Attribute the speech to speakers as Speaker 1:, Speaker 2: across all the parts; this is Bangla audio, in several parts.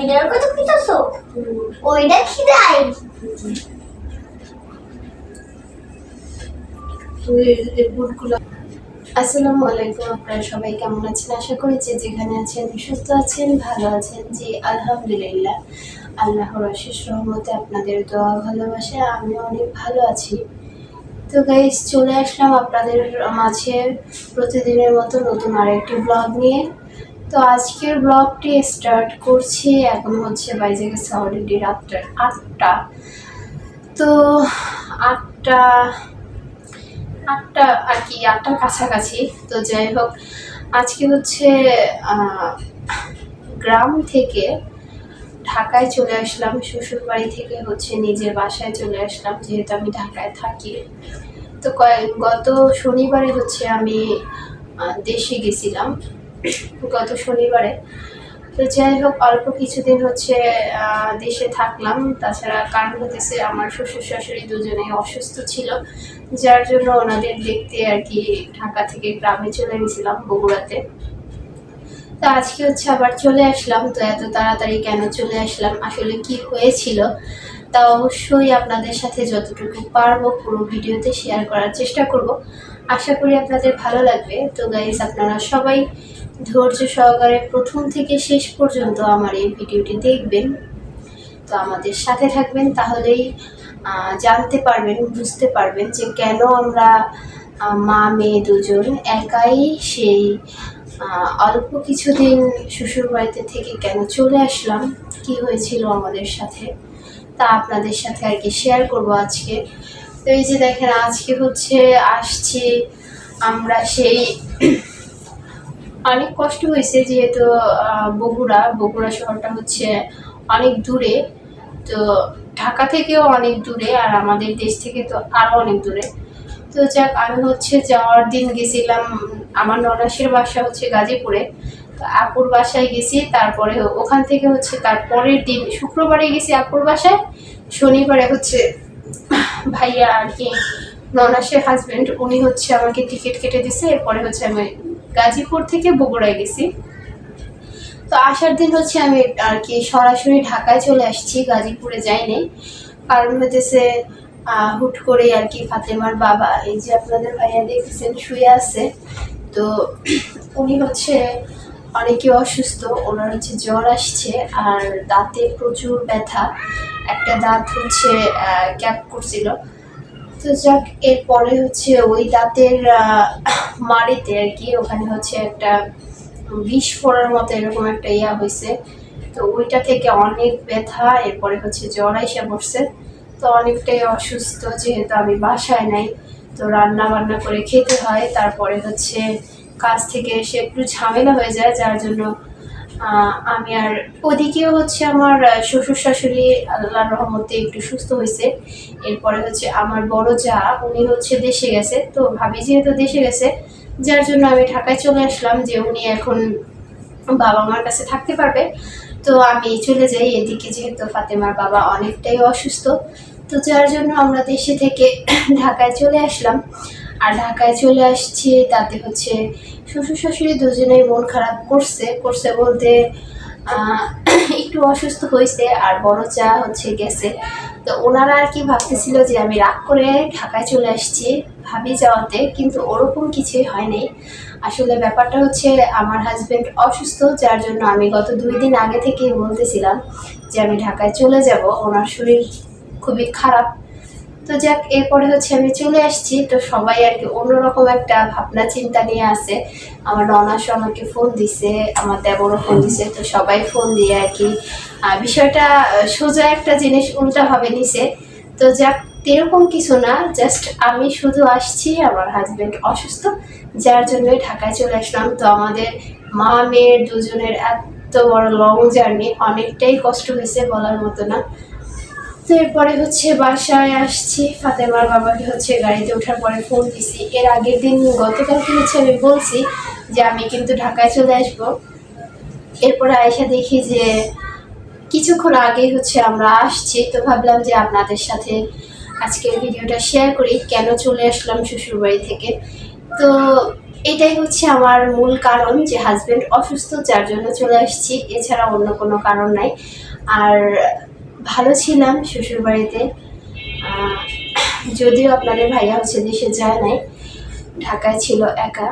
Speaker 1: ওইটার কথা কইতাছো ওইটা খিদাই
Speaker 2: আসসালামু আলাইকুম আপনারা সবাই কেমন আছেন? আশা করি যেখানে আছেন, সুস্থ আছেন, ভালো আছেন, জি, আলহামদুলিল্লাহ। আল্লাহর অশেষ রহমতে আপনাদের দোয়া, ভালোবাসে, আমি অনেক ভালো আছি। তো গাইস চলে আসলাম আপনাদের মাঝে। প্রতিদিনের মতো নতুন আরেকটি ব্লগ নিয়ে। তো আজকের ব্লগটি স্টার্ট করছি এখন হচ্ছে বাইজে গেছে অলরেডি রাত্রের আটটা। তো আটটা আটটা আর কি, আটটার কাছাকাছি। তো যাই হোক, আজকে হচ্ছে গ্রাম থেকে ঢাকায় চলে আসলাম শ্বশুর বাড়ি থেকে হচ্ছে নিজের বাসায় চলে আসলাম, যেহেতু আমি ঢাকায় থাকি। তো কয়েক, গত শনিবারে হচ্ছে আমি দেশে গেছিলাম। গত শনিবারে। তো যাই হোক, অল্প কিছুদিন হচ্ছে দেশে থাকলাম। তাছাড়া কারণ হতেছে, আমার শ্বশুর শাশুড়ি দুজনেই অসুস্থ ছিল। যার জন্য ওনাদের দেখতে আর কি ঢাকা থেকে গ্রামে চলে গেছিলাম, বগুড়াতে। তো আজকে হচ্ছে আবার চলে আসলাম। তো এত তাড়াতাড়ি কেন চলে আসলাম? আসলে কি হয়েছিল? তা অবশ্যই আপনাদের সাথে যতটুকু পারব পুরো ভিডিওতে শেয়ার করার চেষ্টা করব। আশা করি আপনাদের ভালো লাগবে। তো গাইজ আপনারা সবাই ধৈর্য সহকারে প্রথম থেকে শেষ পর্যন্ত আমার এই ভিডিওটি দেখবেন। তো আমাদের সাথে থাকবেন, তাহলেই জানতে পারবেন, বুঝতে পারবেন যে কেন আমরা মা, মেয়ে দুজন একাই সেই অল্প কিছুদিন শ্বশুর বাড়িতে থেকে কেন চলে আসলাম, কি হয়েছিল আমাদের সাথে, তা আপনাদের সাথে আর কি শেয়ার করব আজকে। তো এই যে দেখেন, আজকে হচ্ছে আসছি আমরা সেই অনেক কষ্ট হয়েছে যেহেতু বগুড়া বগুড়া শহরটা হচ্ছে অনেক দূরে। তো ঢাকা থেকেও অনেক দূরে আর আমাদের দেশ থেকে তো আরও অনেক দূরে। তো যাক, আমি হচ্ছে যাওয়ার দিন গেছিলাম, আমার ননাসের বাসা হচ্ছে গাজীপুরে। তো আপুর বাসায় গেছি, তারপরে ওখান থেকে হচ্ছে তারপরের দিন, শুক্রবারে গেছি আপুর বাসায়, শনিবারে হচ্ছে ভাইয়া আর কি ননাসের হাজব্যান্ড উনি হচ্ছে আমাকে টিকিট কেটে দিছে এরপরে হচ্ছে আমি গাজীপুর থেকে বগুড়ায় গেছি। তো আসার দিন হচ্ছে আমি আর কি সরাসরি ঢাকায় চলে আসছি, গাজীপুরে যাইনি কারণ হতেছে হুট করে আর কি ফাতেমার বাবা, এই যে আপনাদের ভাইয়া দেখতেছেন, শুয়ে আছে। তো উনি হচ্ছে অনেকে অসুস্থ, ওনার হচ্ছে জ্বর আসছে, আর দাঁতে প্রচুর ব্যথা। একটা দাঁত হচ্ছে ক্যাপ করছিল। তো যাক, এরপরে হচ্ছে ওই দাঁতের মাড়িতে আর কি, ওখানে হচ্ছে একটা বিষ ফোড়ার মতো এরকম একটা ইয়া হয়েছে তো ওইটা থেকে অনেক ব্যথা, এরপরে হচ্ছে জ্বর এসে পড়ছে। তো অনেকটাই অসুস্থ, যেহেতু আমি বাসায় নাই। তো রান্না বান্না করে খেতে হয়, তারপরে হচ্ছে কাজ থেকে এসে একটু ঝামেলা হয়ে যায়, যার জন্য আমি আর ওদিকেও হচ্ছে আমার শ্বশুর শাশুড়ি আল্লাহ রহমতে একটু সুস্থ হয়েছে। এরপরে হচ্ছে আমার বড় যা, উনি হচ্ছে দেশে গেছে। তো ভাবি যেহেতু দেশে গেছে, যার জন্য আমি ঢাকায় চলে আসলাম যে উনি এখন বাবা মার কাছে থাকতে পারবে। তো আমি চলে যাই এদিকে যেহেতু ফাতেমার বাবা অনেকটাই অসুস্থ। তো যার জন্য আমরা দেশে থেকে ঢাকায় চলে আসলাম। আর ঢাকায় চলে আসছি, তাতে হচ্ছে শ্বশুর শাশুড়ি দুজনেই মন খারাপ করছে করছে বলতে একটু অসুস্থ হয়েছে আর বড় চা হচ্ছে গেছে। তো ওনারা আর কি ভাবতেছিল যে আমি রাগ করে ঢাকায় চলে আসছি, ভাবি যাওয়াতে, কিন্তু ওরকম কিছুই হয়নি আসলে ব্যাপারটা হচ্ছে আমার হাজব্যান্ড অসুস্থ, যার জন্য আমি গত দুই দিন আগে থেকেই বলতেছিলাম যে আমি ঢাকায় চলে যাব। ওনার শরীর খুবই খারাপ। তো যাক, এরপরে হচ্ছে আমি চলে আসছি। তো সবাই আর কি অন্যরকম একটা ভাবনা, চিন্তা নিয়ে আছে। আমার ননাসও আমাকে ফোন দিছে, আমার দেবরও ফোন দিছে, তো সবাই ফোন দিয়ে আর কি বিষয়টা সোজা একটা জিনিস উল্টাভাবে নিছে। তো যাক, এরকম কিছু না জাস্ট আমি শুধু আসছি, আমার হাজবেন্ড অসুস্থ, যার জন্য ঢাকায় চলে আসলাম। তো আমাদের মা মেয়ের দুজনের এত বড় লং জার্নি অনেকটাই কষ্ট হয়েছে বলার মতো না। তো এরপরে হচ্ছে বাসায় আসছি। ফাতেমার বাবাকে হচ্ছে গাড়িতে ওঠার পরে ফোন দিছি। এর আগের দিন গতকালকে হচ্ছে আমি বলছি যে আমি কিন্তু ঢাকায় চলে আসব। এরপরে আয়সা দেখি যে কিছুক্ষণ আগেই হচ্ছে আমরা আসছি, তো ভাবলাম যে আপনাদের সাথে আজকের ভিডিওটা শেয়ার করি, কেন চলে আসলাম শ্বশুরবাড়ি থেকে। তো এটাই হচ্ছে আমার মূল কারণ যে হাজব্যান্ড অসুস্থ, যার জন্য চলে আসছি। এছাড়া অন্য কোনো কারণ নাই। আর ভালো ছিলাম শ্বশুর বাড়িতে যদিও আপনাদের ভাইয়া হচ্ছে দেশে যায় নাই, ঢাকায় ছিল একা।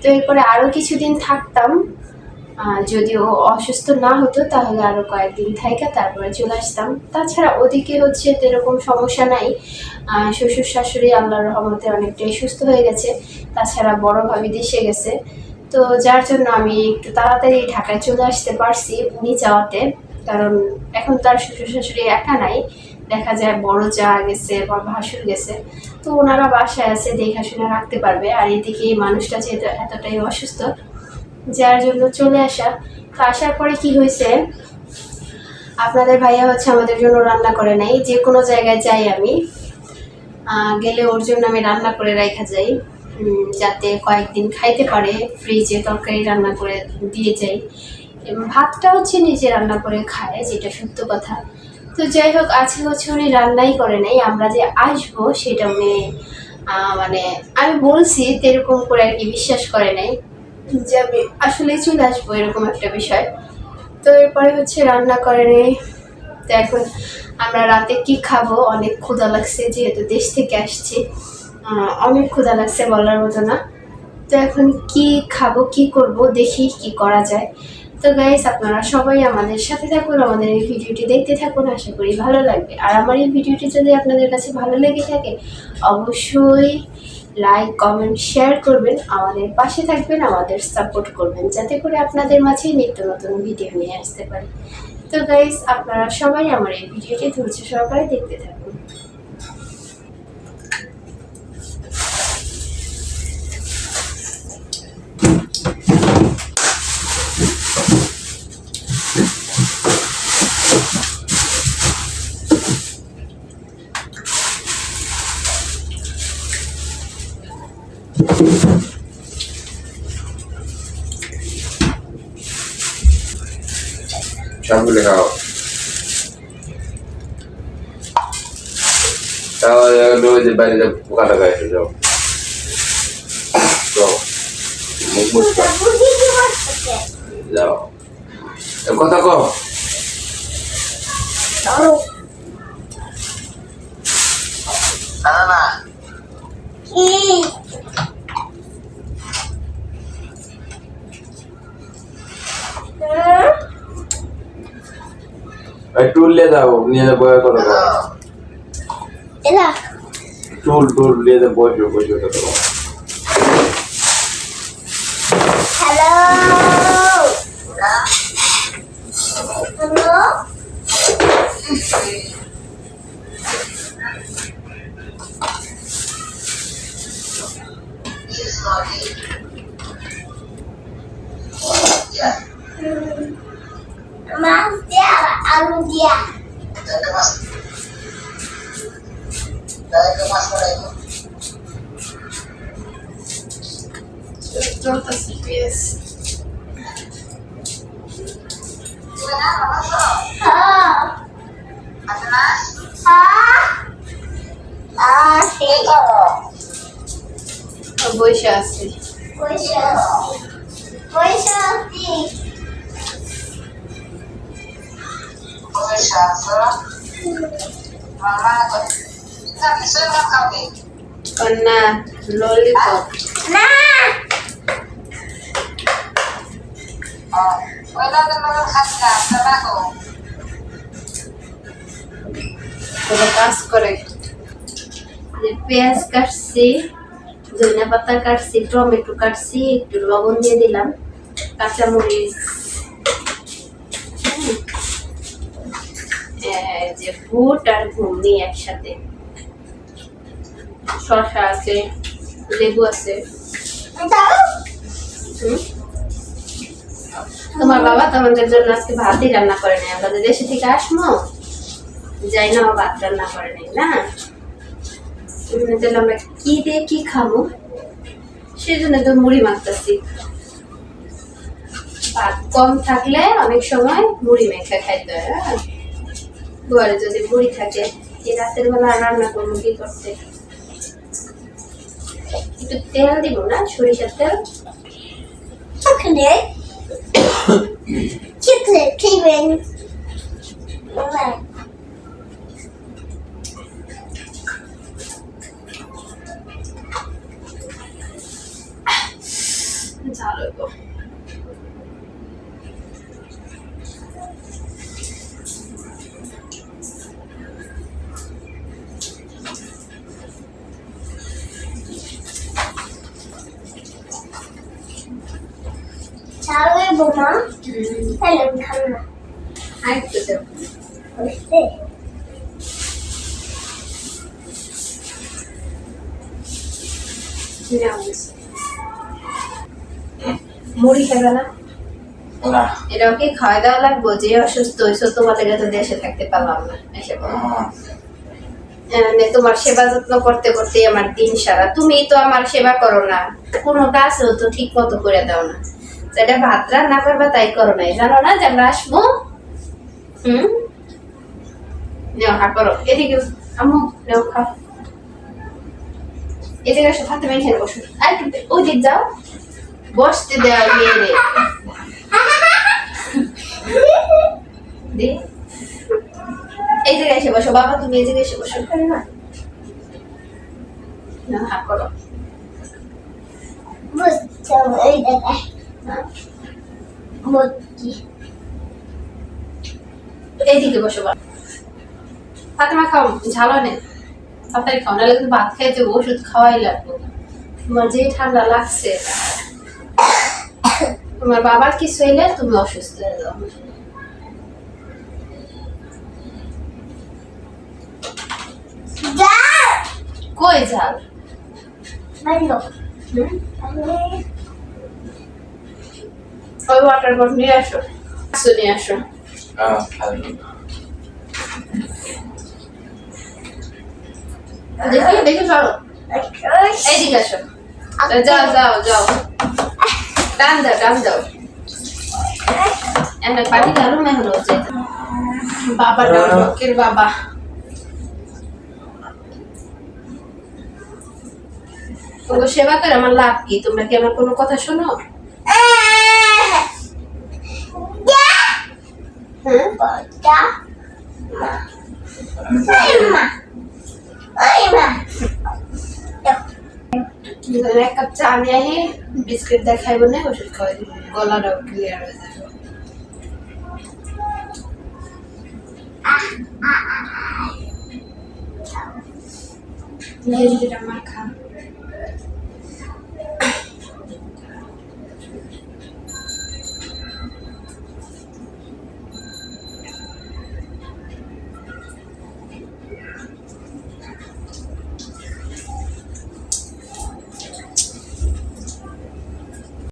Speaker 2: তো এরপরে আরও কিছুদিন থাকতাম। যদি ও অসুস্থ না হতো তাহলে আরও কয়েকদিন থাইকা, তারপরে চলে আসতাম। তাছাড়া ওদিকে হচ্ছে এরকম সমস্যা নাই। শ্বশুর শাশুড়ি আল্লাহর রহমতে অনেকটাই সুস্থ হয়ে গেছে। তাছাড়া বড় ভাবি দেশে গেছে। তো যার জন্য আমি একটু তাড়াতাড়ি ঢাকায় চলে আসতে পারছি উনি যাওয়াতে। কারণ এখন তার শ্বশুর শাশুড়ি একা নাই। দেখা যায় বড় যা গেছে বা ভাসুর গেছে। তো ওনারা বাসায় আছে দেখাশোনা রাখতে পারবে। আর এদিকে মানুষটা যেহেতু এতটাই অসুস্থ, যার জন্য চলে আসা। তো আসার পরে কি হয়েছে? আপনাদের ভাইয়া হচ্ছে আমাদের জন্য রান্না করে নাই যে কোনো জায়গায় যাই আমি। গেলে ওর জন্য আমি রান্না করে রাখা যাই। যাতে কয়েকদিন খাইতে পারে ফ্রিজে তরকারি রান্না করে দিয়ে যাই। এবং ভাতটা হচ্ছে নিজে রান্না করে খায়, যেটা সত্য কথা। তো যাই হোক, আজকে হচ্ছে উনি রান্নাই করে নাই, আমরা যে আসব সেটা উনি মানে আমি বলছি এরকম করে আর কি বিশ্বাস করে নাই যে আমি আসলে চলে আসব, এরকম একটা বিষয়। তো এরপরে হচ্ছে রান্না করে নেই। তো এখন আমরা রাতে কি খাব? অনেক ক্ষুধা লাগছে, যেহেতু দেশ থেকে আসছি। অনেক ক্ষুধা লাগছে বলার মতো না। তো এখন কি খাব, কি করব, দেখি কি করা যায়। তো গাইস আপনারা সবাই আমাদের সাথে থাকুন, আমাদের এই ভিডিওটি দেখতে থাকুন, আশা করি ভালো লাগবে। আর আমার এই ভিডিওটি যদি আপনাদের কাছে ভালো লেগে থাকে, অবশ্যই লাইক কমেন্ট শেয়ার করবেন, আমাদের পাশে থাকবেন, আমাদের সাপোর্ট করবেন, যাতে করে আপনাদের মাঝে নিত্য নতুন ভিডিও নিয়ে আসতে পারি। তো গাইস আপনারা সবাই আমার এই ভিডিওটি ধৈর্য সহকারে দেখতে থাকুন।
Speaker 3: সবগুলো খাও তাহলে ওই যে বাইরে পোকা লাগা এসে যাও যাও মুখ মুখ
Speaker 1: বুঝি কি বলছে
Speaker 3: যাও এ কথা কও
Speaker 1: ধরো কি হুম?
Speaker 3: ওই টুল নিয়ে যাও নিয়ে যাও বয়ে করো
Speaker 1: এলা
Speaker 3: টুল টুল নিয়ে যাও বসো বসো করো
Speaker 1: দিয়া আলু দিয়া
Speaker 2: চলতেছে পেঁয়াজ
Speaker 1: হ্যাঁ হ্যাঁ আহ ঠিক
Speaker 2: বসে আছে
Speaker 1: পয়সা পয়সা আছি
Speaker 2: কন্যা ললিপপ
Speaker 1: না
Speaker 2: কোনো কাজ করে যে পেঁয়াজ কাটছি ধনে পাতা কাটছি টমেটো কাটছি একটু লবণ দিয়ে দিলাম কাঁচামরিচ এই আর ঘুমনি একসাথে। শসা আছে, লেবু আছে। তোমার বাবা তোমাদের জন্য আজকে ভাতই রান্না করে নেই। আমরা তো দেশে থেকে আসমো যাই না ভাত রান্না করে নেই, না? আমরা কি দিয়ে কি খাব? সেই জন্য তো মুড়ি মাখতেছি। ভাত কম থাকলে অনেক সময় মুড়ি মেখে খাইতে হয় হ্যাঁ? ঘরে যদি বুড়ি থাকে যে রাতের বেলা রান্না করব কি করতে একটু তেল দিব না সরিষার তেল
Speaker 1: Chocolate. Chocolate cream.
Speaker 2: দেব মুড়ি খাবে না
Speaker 3: না।
Speaker 2: এটাও কি খাওয়া দাওয়া লাগবো? যে অসুস্থ হয়েছো তোমাদের কাছে দেশে থাকতে পারলাম না। এসে মানে তোমার সেবা যত্ন করতে করতে আমার দিন সারা। তুমি তো আমার সেবা করো না। কোনো কাজও তো ঠিক মতো করে দাও না। যেটা ভাত রান্না করবা তাই করো নাই। জানো না যে আমরা আসব? হুম? নেও করো এদিকে আমু নেও, খাও। এদিকে আসো, হাতে মেখে বসো আর ওই দিক যাও। বসতে দেওয়া মেয়ে দি। এই জায়গায় এসে বসো। বাবা, তুমি এই জায়গায় এসে বসো। না। না করো
Speaker 1: the
Speaker 2: হ্যাঁ। এইদিকে বসো ফাতেমা খাও ঝাল নেই? তাড়াতাড়ি খাও নাহলে কিন্তু ভাত খাইতে ওষুধ খাওয়াই লাগবে। তোমার ঠান্ডা লাগছে তোমার বাবার কিছু হইলে তুমি অসুস্থ হয়ে যাও। কই ঝাল. হুম? ওই ওয়াটার বট নিয়ে আসো। আসো নিয়ে আসো।
Speaker 3: হ্যাঁ
Speaker 2: দেখি দেখি চলো। এইদিকে আসো। যাও যাও যাও। টান দাও টান দাও। ডালো মে হলো যে বাবা ডকের বাবা। তোমাকে সেবা করে আমার লাভ কি? তোমরা কি আমার কোনো কথা শোনো হ্যাঁ এক কাপ চা নিয়ে আহি বিস্কিট দেখাইব না ওষুধ খাওয়াই দিব। গলাটাও ক্লিয়ার হয়ে যাবে। এই যে এটা মাখা